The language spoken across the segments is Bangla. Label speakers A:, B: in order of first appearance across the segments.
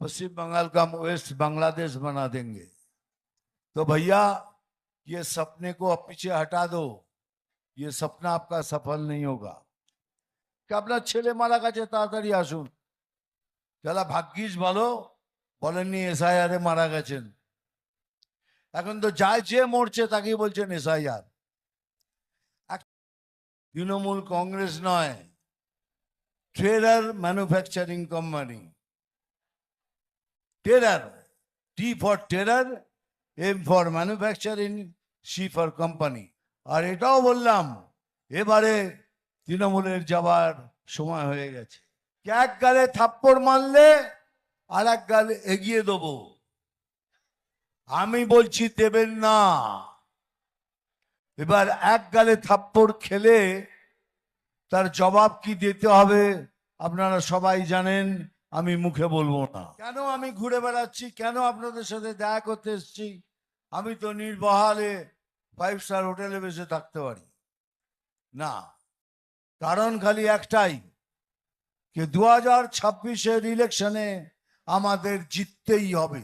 A: पश्चिम बंगाल का वेस्ट बांग्लादेश बना देंगे तो भैया ये सपने को अब पीछे हटा दो ये सपना आपका सफल नहीं होगा কি আপনার ছেলে মারা গেছে তাড়াতাড়ি আসুন যারা ভাগ্যিস ভালো বলেননি এসআইআর এ মারা গেছেন এখন তো যায় যে মরছে তাকেই বলছেন এসআইআর তৃণমূল কংগ্রেস নয় trailer manufacturing company terror T for terror M for manufacturing C for company আর এটাও বললাম, এবারে তৃণমূলের যাবার সময় হয়ে গেছে। এক গালে থাপ্পড় মারলে আর এক গাল এগিয়ে দেবো। আমি বলছি দেবেন না। এবার এক গালে থাপ্পড় খেলে তার জবাব কি দিতে হবে আপনারা সবাই জানেন। আমি মুখে বলবো না কেন আমি ঘুরে বেড়াচ্ছি কেন আপনাদের সাথে দেখা করতে এসেছি আমি তো নির্বহালে ফাইভ স্টার হোটেলে বসে থাকতে পারি না কারণ খালি একটাই যে দু হাজার ছাব্বিশের ইলেকশনে আমাদের জিততেই হবে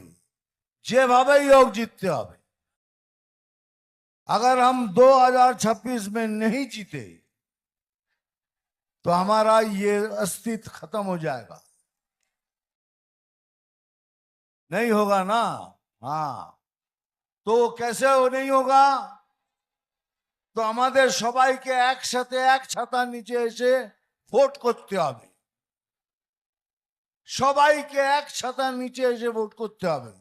A: যেভাবেই হোক জিততে হবে अगर हम 2026 में नहीं जीते तो हमारा ये अस्तित्व खत्म हो जाएगा नहीं होगा ना हाँ তো कैसे हो नहीं होगा তো আমাদের সবাইকে একসাথে এক ছাতার নিচে এসে ভোট করতে হবে সবাইকে এক ছাতার নিচে এসে ভোট করতে হবে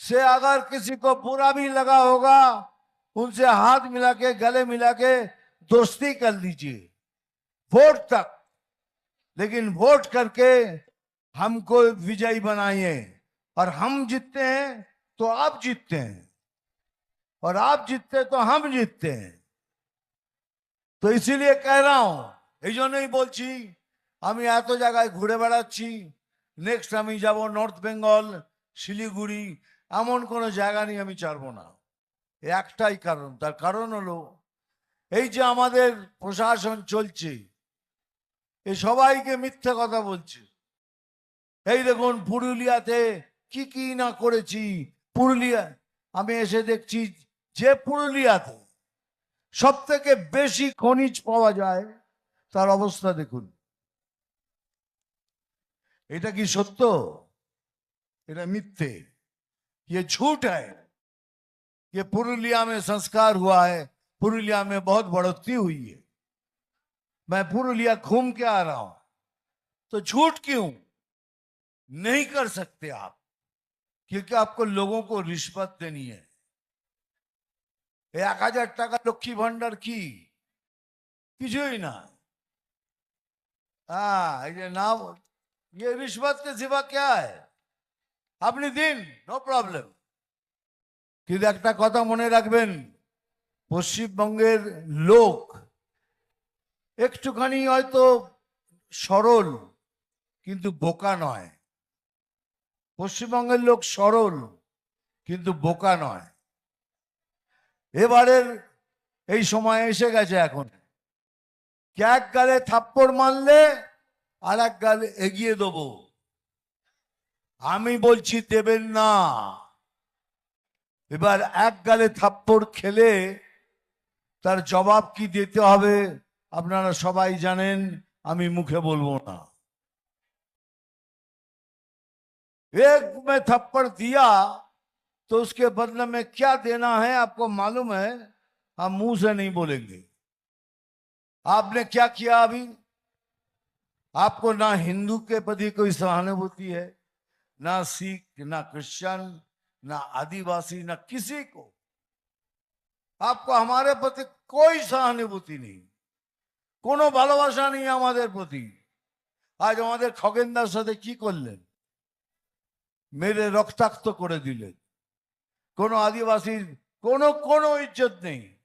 A: से अगर किसी को बुरा भी लगा होगा उनसे हाथ मिला के गले मिला के दोस्ती कर लीजिए वोट तक लेकिन वोट करके हमको विजयी बनाइए और हम जीतते हैं तो आप जीतते हैं और आप जीतते तो हम जीतते हैं তো ইসিলিয়ে কহ রা হুঁ এই জন্যই বলছি আমি এত জায়গায় ঘুরে বেড়াচ্ছি নেক্সট আমি যাব নর্থ বেঙ্গল শিলিগুড়ি এমন কোনো জায়গা নিয়ে আমি ছাড়বো না এ একটাই কারণ তার কারণ হলো এই যে আমাদের প্রশাসন চলছে এ সবাইকে মিথ্যে কথা বলছে এই দেখুন পুরুলিয়াতে কি কি না করেছি পুরুলিয়া আমি এসে দেখছি যে পুরুলিয়াতে সব থেকে বেশি খনিজ পাওয়া যায় তার অবস্থা দেখুন এটা কি সত্য এটা মিথ্যে ये झूठ है ये पुरुलिया में संस्कार हुआ है पुरुलिया में बहुत बढ़ोतरी हुई है मैं पुरुलिया घूम के आ रहा हूं तो झूठ क्यों नहीं कर सकते आप क्योंकि आपको लोगों को रिश्वत देनी है এক হাজার টাকা লক্ষ্মী ভান্ডার কি কিছুই না হ্যাঁ এই যে না ये रिश्वत के सिवा क्या है আপনি দিন নো প্রবলেম কিন্তু একটা কথা মনে রাখবেন পশ্চিমবঙ্গের লোক একটুখানি হয়তো সরল কিন্তু বোকা নয় পশ্চিমবঙ্গের লোক সরল, কিন্তু বোকা নয়। এবারের এই সময় এসে গেছে এখন। এক গালে থাপ্পড় মারলে আর এক গালে এগিয়ে দেবো। আমি বলছি দেবেন না। এবার এক গালে থাপ্পড় খেলে তার জবাব কি দিতে হবে আপনারা সবাই জানেন, আমি মুখে বলব না। एक में थप्पड़ दिया तो उसके बदले में क्या देना है आपको मालूम है हम मुंह से नहीं बोलेंगे आपने क्या किया अभी आपको ना हिंदू के प्रति कोई सहानुभूति है ना सिख ना क्रिश्चियन ना आदिवासी ना किसी को आपको हमारे प्रति कोई सहानुभूति नहीं কোনো ভালোবাসা নেই আমাদের প্রতি আজ আমাদের খগেনদার সাথে কি করলেন মেরে রক্তাক্ত করে দিলেন। কোনো আদিবাসীর কোনো কোনো ইজ্জত নেই।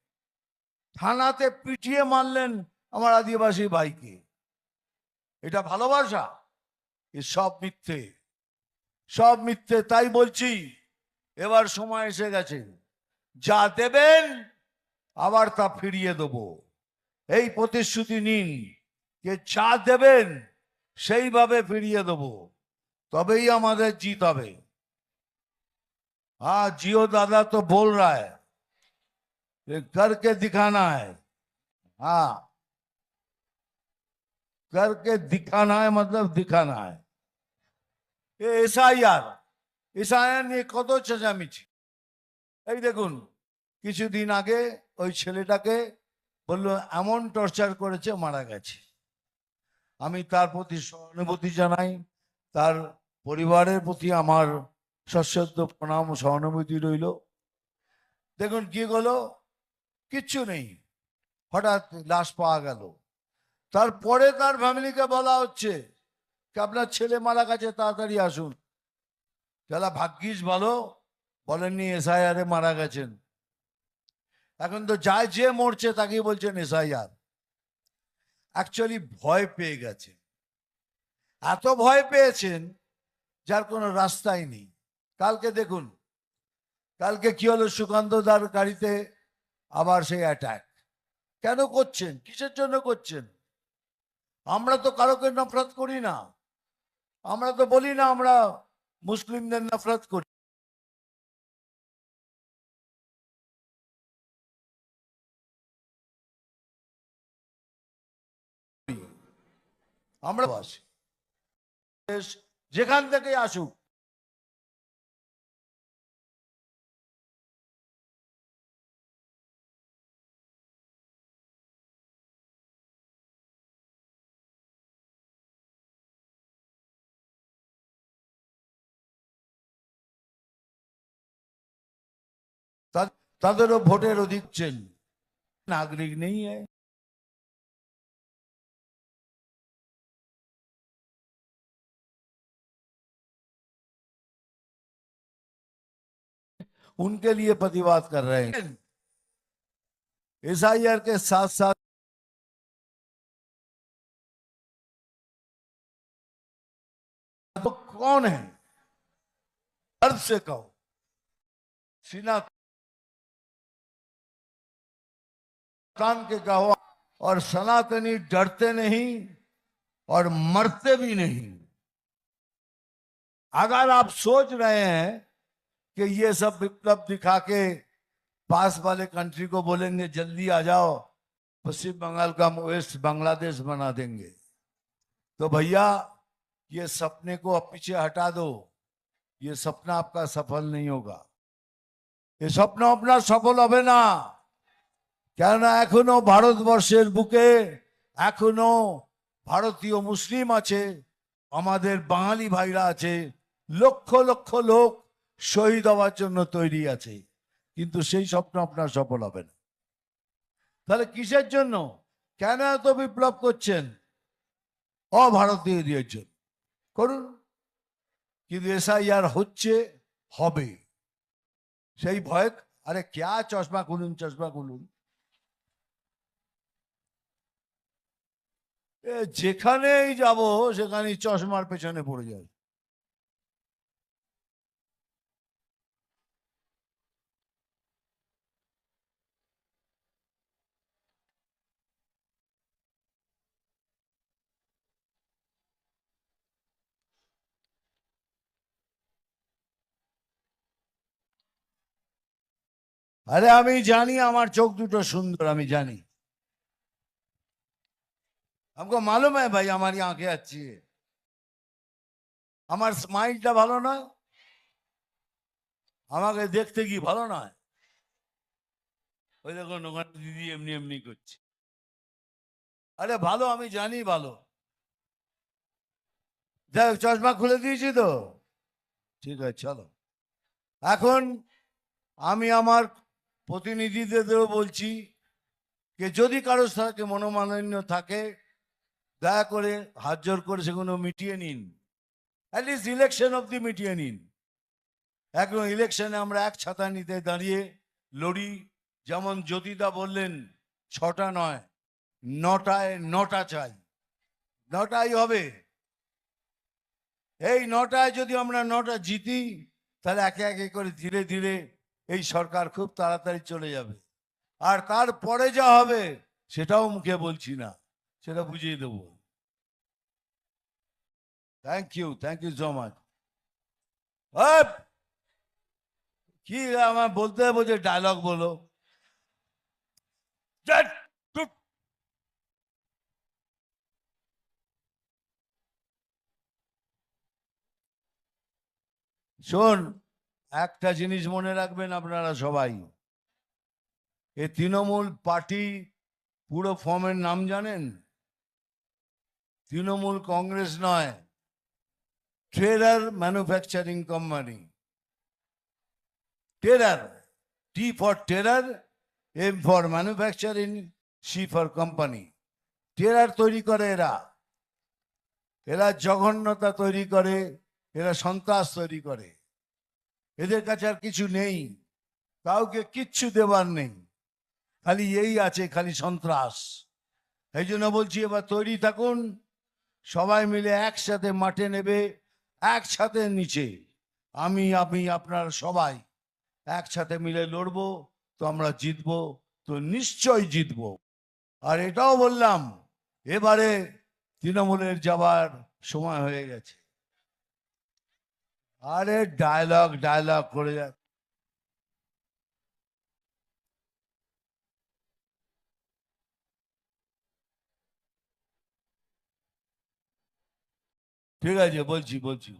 A: থানাতে পিটিয়ে মারলেন আমার আদিবাসী ভাইকে। এটা ভালোবাসা? এ সব মিথ্যে। সব মিথ্যে, তাই বলছি। এবার সময় এসে গেছে। যা দেবেন, আবার তা ফিরিয়ে দেব। এই প্রতিশ্রুতি নিন। যে যা দেবেন, সেইভাবে ফিরিয়ে দেব। तभी हमारे जीत হবে हाँ जियो दादा तो बोल रहा है ये करके दिखाना है हाँ करके दिखाना है मतलब दिखाना है এ এসআইআর এসআইআর নিয়ে কত চেঁচামেচি এই দেখুন কিছুদিন আগে ওই ছেলেটাকে বললো এমন টর্চার করেছে মারা গেছে আমি তার প্রতি সহানুভূতি জানাই তার পরিবারের প্রতি আমার সশ্রদ্ধ প্রণাম সহানুভূতি রইল। দেখুন কি হলো? কিচ্ছু নেই। হঠাৎ লাশ পাওয়া গেল। তারপরে তার ফ্যামিলিকে বলা হচ্ছে আপনার ছেলে মারা গেছে, তাড়াতাড়ি আসুন। যারা ভাগ্যিস ভালো, বলেননি এসআইআর মারা গেছেন। এখন তো যায় যে মরছে তাকেই বলছেন এসআইআর। অ্যাকচুয়ালি ভয় পেয়ে গেছে এত ভয় পেয়েছেন যার কোনো রাস্তাই নেই। কালকে দেখুন, কালকে কি হলো সুকান্ত দার গাড়িতে আবার সেই অ্যাটাক কেন করছেন? কিসের জন্য করছেন? আমরা তো কারোকে নফরত করি না। আমরা তো বলি না আমরা মুসলিমদের নফরত করি। আমরা দেশ যেখান থেকে আসুক। তাদেরও ভোটের অধিক চেন। নাগরিক নেই उनके लिए प्रतिवाद कर रहे हैं। एसआईआर के साथ साथ तो कौन है? गर्व से कहो। सीना कान के कहो, और सनातनी डरते नहीं और मरते भी नहीं। अगर आप सोच रहे हैं कि ये सब विप्लव दिखा के पास वाले कंट्री को बोलेंगे जल्दी आ जाओ पश्चिम बंगाल का वेस्ट बांग्लादेश बना देंगे तो भैया ये सपने को अब पीछे हटा दो ये सपना आपका सफल नहीं होगा ये স্বপ্ন আপনার সফল হবে না কেননা এখনো ভারতবর্ষের বুকে এখনো ভারতীয় মুসলিম আছে আমাদের বাঙালি ভাইরা আছে লক্ষ লক্ষ লোক শহীদ হওয়ার জন্য তৈরি আছে, কিন্তু সেই স্বপ্ন আপনার সফল হবে না। তাহলে কিসের জন্য? কেন এত বিপ্লব করছেন? অভারতীয়দের জন্য। করুন। কিন্তু এসআইআর হচ্ছে, হবে। সেই ভয় আরে ক্যা চশমা খুলুন চশমা খুলুন। যেখানেই যাব, সেখানেই চশমার পেছনে পড়ে যায় আরে আমি জানি আমার চোখ দুটো সুন্দর, আমি জানি। আমাকে মালুম হয় ভাই আমার আঁকে আছি আমার স্মাইলটা ভালো নয়, আমাকে দেখতে কি ভালো নয়? ওই দেখুন, ওখানে দিদি এমনি এমনি করছে। আরে ভালো, আমি জানি ভালো। যাই চশমা খুলে দিয়েছি তো। ঠিক আছে, চলো। এখন আমি আমার প্রতিনিধিদেরও বলছি যে যদি কারও সাথে মনোমালিন্য থাকে, দয়া করে হাত জোর করে সেগুলো মিটিয়ে নিন। অ্যাটলিস্ট ইলেকশন অব্দি মিটিয়ে নিন। এখন ইলেকশনে আমরা এক ছাতা নিতে দাঁড়িয়ে লড়ি। যেমন জ্যোতিদা বললেন, ছটা নয়, নটায় নটা চাই। নটাই হবে। এই নটায় যদি আমরা নটা জিতি, তাহলে একে একে করে ধীরে ধীরে এই সরকার খুব তাড়াতাড়ি চলে যাবে। আর তারপরে যা হবে, সেটাও মুখে বলছি না, সেটা বুঝিয়ে দেবো। Thank you thank you so much কি আমার বলতে হবে যে ডায়লগ বলো। শোন একটা জিনিস মনে রাখবেন আপনারা সবাই। এ তৃণমূল পার্টি পুরো ফর্মের নাম জানেন? তৃণমূল কংগ্রেস নয় trailer manufacturing company. Terror T for terror M for manufacturing C for company. Terror তৈরি করে এরা। এরা জঘন্যতা তৈরি করে, এরা সন্ত্রাস তৈরি করে। এদের কাছে আর কিছু নেই। কাউকে কিচ্ছু দেবার নেই। খালি এই আছে, খালি সন্ত্রাস। এই জন্য বলছি, এবার তৈরি থাকুন। সবাই মিলে একসাথে মাঠে নেবে, একসাথে নিচে। আমি আমি, আপনার সবাই একসাথে মিলে লড়বো, তো আমরা জিতবো, তো নিশ্চয় জিতবো। আর এটাও বললাম, এবারে তৃণমূলের যাবার সময় হয়ে গেছে। আরে ডায়লগ ডায়লগ করে যা। ঠিক আছে, বলছি বলছি।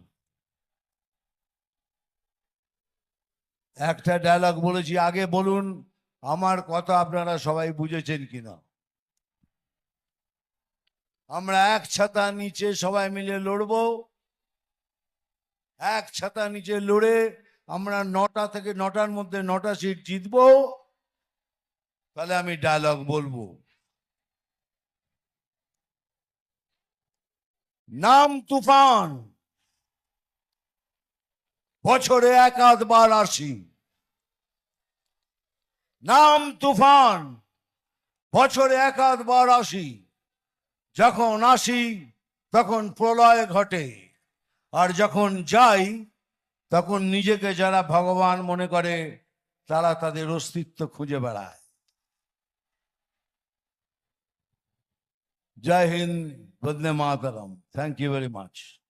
A: একটা ডায়লগ বলেছি, আগে বলুন আমার কথা আপনারা সবাই বুঝেছেন কিনা। আমরা এক ছাতা নিচে সবাই মিলে লড়বো। এক ছাতা নিচে লড়ে আমরা নটা থেকে নটার মধ্যে নটা সিট জিতবো। তাহলে আমি ডায়লগ বলব। নাম তুফান। বছরে এক আধবার আসি। নাম তুফান। বছরে এক আধবার আসি। যখন আসি তখন প্রলয় ঘটে। আর যখন যাই, তখন নিজেকে যারা ভগবান মনে করে, তারা তাদের অস্তিত্ব খুঁজে বেড়ায়। জয় হিন্দ, বন্দে Mataram. Thank you very much